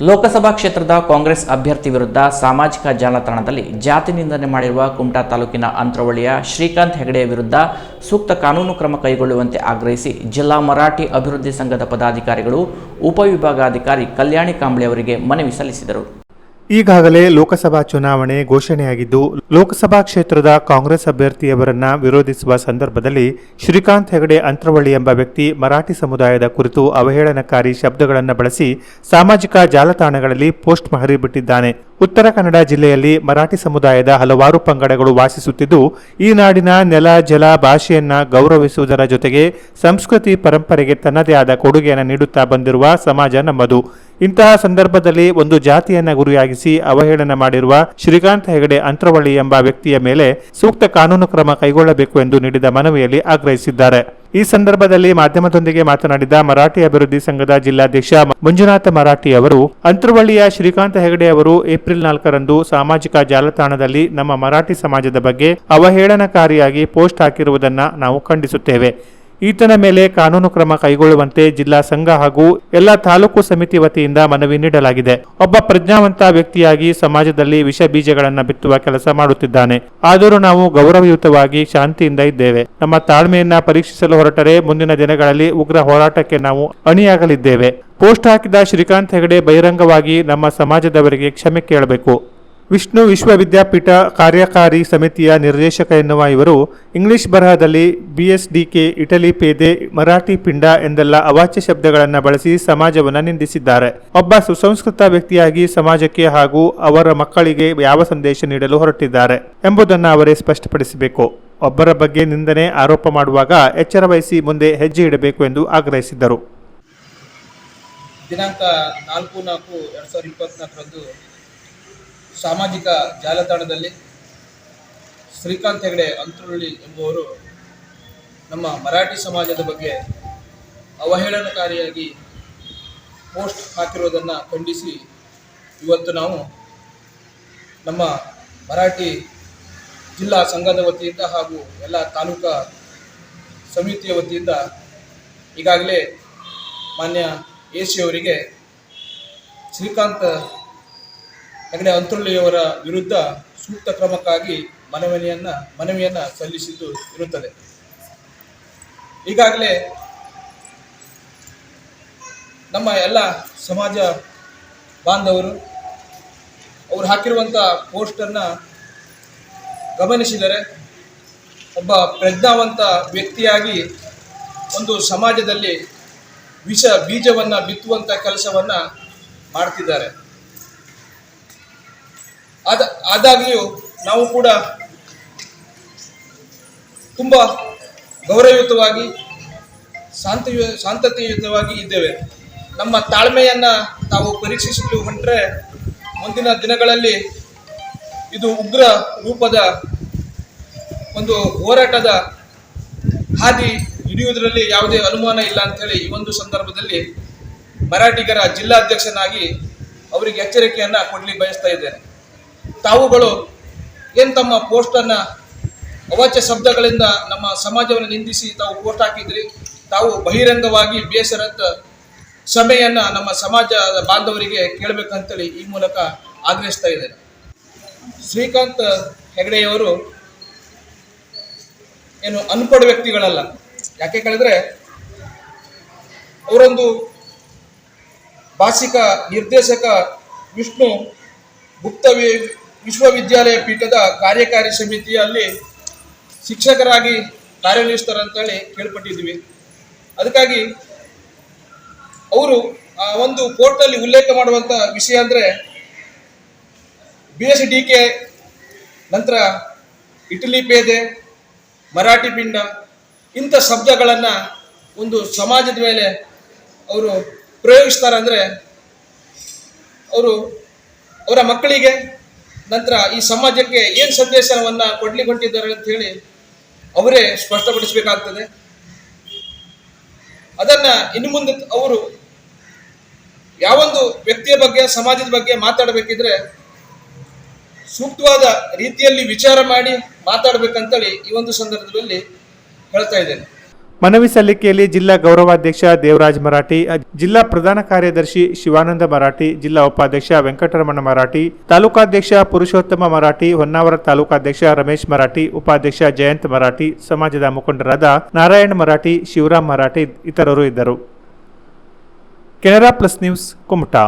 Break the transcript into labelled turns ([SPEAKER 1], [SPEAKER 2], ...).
[SPEAKER 1] ಲೋಕಸಭಾ ಕ್ಷೇತ್ರದ ಕಾಂಗ್ರೆಸ್ ಅಭ್ಯರ್ಥಿ ವಿರುದ್ಧ ಸಾಮಾಜಿಕ ಜಾಲತಾಣದಲ್ಲಿ ಜಾತಿ ನಿಂದನೆ ಮಾಡಿರುವ ಕುಮಟಾ ತಾಲೂಕಿನ ಅಂತ್ರವಳ್ಳಿಯ ಶ್ರೀಕಾಂತ್ ಹೆಗಡೆಯ ವಿರುದ್ಧ ಸೂಕ್ತ ಕಾನೂನು ಕ್ರಮ ಕೈಗೊಳ್ಳುವಂತೆ ಆಗ್ರಹಿಸಿ ಜಿಲ್ಲಾ ಮರಾಠಿ ಅಭಿವೃದ್ಧಿ ಸಂಘದ ಪದಾಧಿಕಾರಿಗಳು ಉಪವಿಭಾಗಾಧಿಕಾರಿ ಕಲ್ಯಾಣಿ ಕಾಂಬ್ಳೆ ಅವರಿಗೆ ಮನವಿ ಸಲ್ಲಿಸಿದರು.
[SPEAKER 2] ಈಗಾಗಲೇ ಲೋಕಸಭಾ ಚುನಾವಣೆ ಘೋಷಣೆಯಾಗಿದ್ದು, ಲೋಕಸಭಾ ಕ್ಷೇತ್ರದ ಕಾಂಗ್ರೆಸ್ ಅಭ್ಯರ್ಥಿಯವರನ್ನ ವಿರೋಧಿಸುವ ಸಂದರ್ಭದಲ್ಲಿ ಶ್ರೀಕಾಂತ್ ಹೆಗಡೆ ಅಂತ್ರವಳ್ಳಿ ಎಂಬ ವ್ಯಕ್ತಿ ಮರಾಠಿ ಸಮುದಾಯದ ಕುರಿತು ಅವಹೇಳನಕಾರಿ ಶಬ್ದಗಳನ್ನು ಬಳಸಿ ಸಾಮಾಜಿಕ ಜಾಲತಾಣಗಳಲ್ಲಿ ಪೋಸ್ಟ್ ಹರಿಬಿಟ್ಟಿದ್ದಾನೆ ಉತ್ತರ ಕನ್ನಡ ಜಿಲ್ಲೆಯಲ್ಲಿ ಮರಾಠಿ ಸಮುದಾಯದ ಹಲವಾರು ಪಂಗಡಗಳು ವಾಸಿಸುತ್ತಿದ್ದು, ಈ ನಾಡಿನ ನೆಲ, ಜಲ ಭಾಷೆಯನ್ನ ಗೌರವಿಸುವುದರ ಜೊತೆಗೆ ಸಂಸ್ಕೃತಿ ಪರಂಪರೆಗೆ ತನ್ನದೇ ಆದ ಕೊಡುಗೆಯನ್ನು ನೀಡುತ್ತಾ ಬಂದಿರುವ ಸಮಾಜ ನಮ್ಮದು. ಇಂತಹ ಸಂದರ್ಭದಲ್ಲಿ ಒಂದು ಜಾತಿಯನ್ನ ಗುರಿಯಾಗಿಸಿ ಅವಹೇಳನ ಮಾಡಿರುವ ಶ್ರೀಕಾಂತ್ ಹೆಗಡೆ ಅಂತ್ರವಳ್ಳಿ ಎಂಬ ವ್ಯಕ್ತಿಯ ಮೇಲೆ ಸೂಕ್ತ ಕಾನೂನು ಕ್ರಮ ಕೈಗೊಳ್ಳಬೇಕು ಎಂದು ನೀಡಿದ ಮನವಿಯಲ್ಲಿ ಆಗ್ರಹಿಸಿದ್ದಾರೆ. ಈ ಸಂದರ್ಭದಲ್ಲಿ ಮಾಧ್ಯಮದೊಂದಿಗೆ ಮಾತನಾಡಿದ ಮರಾಠಿ ಅಭಿವೃದ್ಧಿ ಸಂಘದ ಜಿಲ್ಲಾಧ್ಯಕ್ಷ ಮಂಜುನಾಥ ಮರಾಠಿ ಅವರು, ಅಂತರ್ವಳ್ಳಿಯ ಶ್ರೀಕಾಂತ ಹೆಗಡೆ ಅವರು ಏಪ್ರಿಲ್ ನಾಲ್ಕರಂದು ಸಾಮಾಜಿಕ ಜಾಲತಾಣದಲ್ಲಿ ನಮ್ಮ ಮರಾಠಿ ಸಮಾಜದ ಬಗ್ಗೆ ಅವಹೇಳನಕಾರಿಯಾಗಿ ಪೋಸ್ಟ್ ಹಾಕಿರುವುದನ್ನು ನಾವು ಖಂಡಿಸುತ್ತೇವೆ. ಈತನ ಮೇಲೆ ಕಾನೂನು ಕ್ರಮ ಕೈಗೊಳ್ಳುವಂತೆ ಜಿಲ್ಲಾ ಸಂಘ ಹಾಗೂ ಎಲ್ಲ ತಾಲೂಕು ಸಮಿತಿ ವತಿಯಿಂದ ಮನವಿ ನೀಡಲಾಗಿದೆ. ಒಬ್ಬ ಪ್ರಜ್ಞಾವಂತ ವ್ಯಕ್ತಿಯಾಗಿ ಸಮಾಜದಲ್ಲಿ ವಿಷ ಬೀಜಗಳನ್ನು ಬಿತ್ತುವ ಕೆಲಸ ಮಾಡುತ್ತಿದ್ದಾನೆ. ಆದರೂ ನಾವು ಗೌರವಯುತವಾಗಿ ಶಾಂತಿಯಿಂದ ಇದ್ದೇವೆ. ನಮ್ಮ ತಾಳ್ಮೆಯನ್ನ ಪರೀಕ್ಷಿಸಲು ಹೊರಟರೆ ಮುಂದಿನ ದಿನಗಳಲ್ಲಿ ಉಗ್ರ ಹೋರಾಟಕ್ಕೆ ನಾವು ಅಣಿಯಾಗಲಿದ್ದೇವೆ. ಪೋಸ್ಟ್ ಹಾಕಿದ ಶ್ರೀಕಾಂತ್ ಹೆಗಡೆ ಬಹಿರಂಗವಾಗಿ ನಮ್ಮ ಸಮಾಜದವರಿಗೆ ಕ್ಷಮೆ ಕೇಳಬೇಕು. ವಿಷ್ಣು ವಿಶ್ವವಿದ್ಯಾಪೀಠ ಕಾರ್ಯಕಾರಿ ಸಮಿತಿಯ ನಿರ್ದೇಶಕ ಎನ್ನುವ ಇವರು ಇಂಗ್ಲಿಷ್ ಬರಹದಲ್ಲಿ ಬಿಎಸ್ಡಿಕೆ, ಇಟಲಿ ಪೇದೆ, ಮರಾಠಿ ಪಿಂಡ ಎಂದೆಲ್ಲ ಅವಾಚ್ಯ ಶಬ್ದಗಳನ್ನು ಬಳಸಿ ಸಮಾಜವನ್ನು ನಿಂದಿಸಿದ್ದಾರೆ. ಒಬ್ಬ ಸುಸಂಸ್ಕೃತ ವ್ಯಕ್ತಿಯಾಗಿ ಸಮಾಜಕ್ಕೆ ಹಾಗೂ ಅವರ ಮಕ್ಕಳಿಗೆ ಯಾವ ಸಂದೇಶ ನೀಡಲು ಹೊರಟಿದ್ದಾರೆ ಎಂಬುದನ್ನು ಅವರೇ ಸ್ಪಷ್ಟಪಡಿಸಬೇಕು. ಒಬ್ಬರ ಬಗ್ಗೆ ನಿಂದನೆ ಆರೋಪ ಮಾಡುವಾಗ ಎಚ್ಚರ ವಹಿಸಿ ಮುಂದೆ ಹೆಜ್ಜೆ ಇಡಬೇಕು ಎಂದು ಆಗ್ರಹಿಸಿದರು
[SPEAKER 3] ದಿನಾಂಕ ನಾಲ್ಕು ನಾಲ್ಕು ಎರಡು ಸಾವಿರದ ಇಪ್ಪತ್ನಾಲ್ಕರಂದು ಸಾಮಾಜಿಕ ಜಾಲತಾಣದಲ್ಲಿ ಶ್ರೀಕಾಂತ್ ಹೆಗಡೆ ಅಂತರುಳ್ಳಿ ಎಂಬುವರು ನಮ್ಮ ಮರಾಠಿ ಸಮಾಜದ ಬಗ್ಗೆ ಅವಹೇಳನಕಾರಿಯಾಗಿ ಪೋಸ್ಟ್ ಹಾಕಿರುವುದನ್ನು ಖಂಡಿಸಿ ಇವತ್ತು ನಾವು ನಮ್ಮ ಮರಾಠಿ ಜಿಲ್ಲಾ ಸಂಘದ ವತಿಯಿಂದ ಹಾಗೂ ಎಲ್ಲ ತಾಲೂಕಾ ಸಮಿತಿಯ ವತಿಯಿಂದ ಈಗಾಗಲೇ ಮಾನ್ಯ ಎ ಸಿ ಅವರಿಗೆ ಶ್ರೀಕಾಂತ್ ಹೆಗಡೆ ಅಂತುಳ್ಳಿಯವರ ವಿರುದ್ಧ ಸೂಕ್ತ ಕ್ರಮಕ್ಕಾಗಿ ಮನವಿಯನ್ನು ಮನವಿಯನ್ನು ಸಲ್ಲಿಸಿದ್ದು ಇರುತ್ತದೆ. ಈಗಾಗಲೇ ನಮ್ಮ ಎಲ್ಲ ಸಮಾಜ ಬಾಂಧವರು ಅವರು ಹಾಕಿರುವಂಥ ಪೋಸ್ಟನ್ನು ಗಮನಿಸಿದರೆ ಒಬ್ಬ ಪ್ರಜ್ಞಾವಂತ ವ್ಯಕ್ತಿಯಾಗಿ ಒಂದು ಸಮಾಜದಲ್ಲಿ ವಿಷ ಬೀಜವನ್ನು ಬಿತ್ತುವಂಥ ಕೆಲಸವನ್ನು ಮಾಡ್ತಿದ್ದಾರೆ. ಆದ, ಆದಾಗ್ಯೂ ನಾವು ಕೂಡ ತುಂಬ ಗೌರವಯುತವಾಗಿ, ಶಾಂತಿಯು, ಶಾಂತತೆಯುತವಾಗಿ ಇದ್ದೇವೆ. ನಮ್ಮ ತಾಳ್ಮೆಯನ್ನು ತಾವು ಪರೀಕ್ಷಿಸಲು ಹೊಂಟ್ರೆ ಮುಂದಿನ ದಿನಗಳಲ್ಲಿ ಇದು ಉಗ್ರ ರೂಪದ ಒಂದು ಹೋರಾಟದ ಹಾದಿ ಹಿಡಿಯುವುದರಲ್ಲಿ ಯಾವುದೇ ಅನುಮಾನ ಇಲ್ಲ ಅಂತೇಳಿ ಈ ಒಂದು ಸಂದರ್ಭದಲ್ಲಿ ಮರಾಠಿಗರ ಜಿಲ್ಲಾಧ್ಯಕ್ಷನಾಗಿ ಅವರಿಗೆ ಎಚ್ಚರಿಕೆಯನ್ನು ಕೊಡಲಿ ಬಯಸ್ತಾ ಇದ್ದೇನೆ. ತಾವುಗಳು ಏನು ತಮ್ಮ ಪೋಸ್ಟನ್ನು ಅವಾಚ್ಯ ಶಬ್ದಗಳಿಂದ ನಮ್ಮ ಸಮಾಜವನ್ನು ನಿಂದಿಸಿ ತಾವು ಪೋಸ್ಟ್ ಹಾಕಿದ್ರಿ, ತಾವು ಬಹಿರಂಗವಾಗಿ ಬೇಸರದ ಸಮಯನ್ನು ನಮ್ಮ ಸಮಾಜದ ಬಾಂಧವರಿಗೆ ಕೇಳಬೇಕಂತೇಳಿ ಈ ಮೂಲಕ ಆಗ್ರಹಿಸ್ತಾ ಇದ್ದೇನೆ. ಶ್ರೀಕಾಂತ್ ಹೆಗಡೆಯವರು ಏನು ಅನ್ಪಡ ವ್ಯಕ್ತಿಗಳಲ್ಲ. ಯಾಕೆ ಕೇಳಿದ್ರೆ ಅವರೊಂದು ಭಾಷಿಕ ನಿರ್ದೇಶಕ ವಿಷ್ಣು ಗುಪ್ತ ವಿಶ್ವವಿದ್ಯಾಲಯ ಪೀಠದ ಕಾರ್ಯಕಾರಿ ಸಮಿತಿಯಲ್ಲಿ ಶಿಕ್ಷಕರಾಗಿ ಕಾರ್ಯನಿರ್ವಹಿಸ್ತಾರೆ ಅಂತೇಳಿ ಕೇಳ್ಪಟ್ಟಿದ್ವಿ ಅದಕ್ಕಾಗಿ ಅವರು ಆ ಒಂದು ಪೋರ್ಟಲ್ಲಿ ಉಲ್ಲೇಖ ಮಾಡುವಂಥ ವಿಷಯ ಅಂದರೆ ಬಿ ಎಸ್ ಡಿ ಕೆ ನಂತರ ಇಟಲಿ ಪೇದೆ, ಮರಾಠಿ ಪಿಂಡ ಇಂಥ ಶಬ್ದಗಳನ್ನು ಒಂದು ಸಮಾಜದ ಮೇಲೆ ಅವರು ಪ್ರಯೋಗಿಸ್ತಾರೆ ಅಂದರೆ ಅವರು ಅವರ ಮಕ್ಕಳಿಗೆ ನಂತರ ಈ ಸಮಾಜಕ್ಕೆ ಏನು ಸಂದೇಶವನ್ನು ಕೊಡ್ಲಿಕ್ಕೆ ಹೊಂಟಿದ್ದಾರೆ ಅಂತ ಹೇಳಿ ಅವರೇ ಸ್ಪಷ್ಟಪಡಿಸಬೇಕಾಗ್ತದೆ. ಅದನ್ನು ಇನ್ನು ಮುಂದೆ ಅವರು ಯಾವೊಂದು ವ್ಯಕ್ತಿಯ ಬಗ್ಗೆ, ಸಮಾಜದ ಬಗ್ಗೆ ಮಾತಾಡಬೇಕಿದ್ರೆ ಸೂಕ್ತವಾದ ರೀತಿಯಲ್ಲಿ ವಿಚಾರ ಮಾಡಿ ಮಾತಾಡಬೇಕಂತೇಳಿ ಈ ಒಂದು ಸಂದರ್ಭದಲ್ಲಿ ಹೇಳ್ತಾ ಇದ್ದೇನೆ.
[SPEAKER 2] ಮನವಿ ಸಲ್ಲಿಕೆಯಲ್ಲಿ ಜಿಲ್ಲಾ ಗೌರವಾಧ್ಯಕ್ಷ ದೇವರಾಜ್ ಮರಾಠಿ, ಜಿಲ್ಲಾ ಪ್ರಧಾನ ಕಾರ್ಯದರ್ಶಿ ಶಿವಾನಂದ ಮರಾಠಿ, ಜಿಲ್ಲಾ ಉಪಾಧ್ಯಕ್ಷ ವೆಂಕಟರಮಣ ಮರಾಠಿ, ತಾಲೂಕಾಧ್ಯಕ್ಷ ಪುರುಷೋತ್ತಮ ಮರಾಠಿ, ಹೊನ್ನಾವರ ತಾಲೂಕಾಧ್ಯಕ್ಷ ರಮೇಶ್ ಮರಾಠಿ, ಉಪಾಧ್ಯಕ್ಷ ಜಯಂತ್ ಮರಾಠಿ, ಸಮಾಜದ ಮುಖಂಡರಾದ ನಾರಾಯಣ್ ಮರಾಠಿ, ಶಿವರಾಮ್ ಮರಾಠಿ ಇತರರು ಇದ್ದರು. Canara plus news Kumta.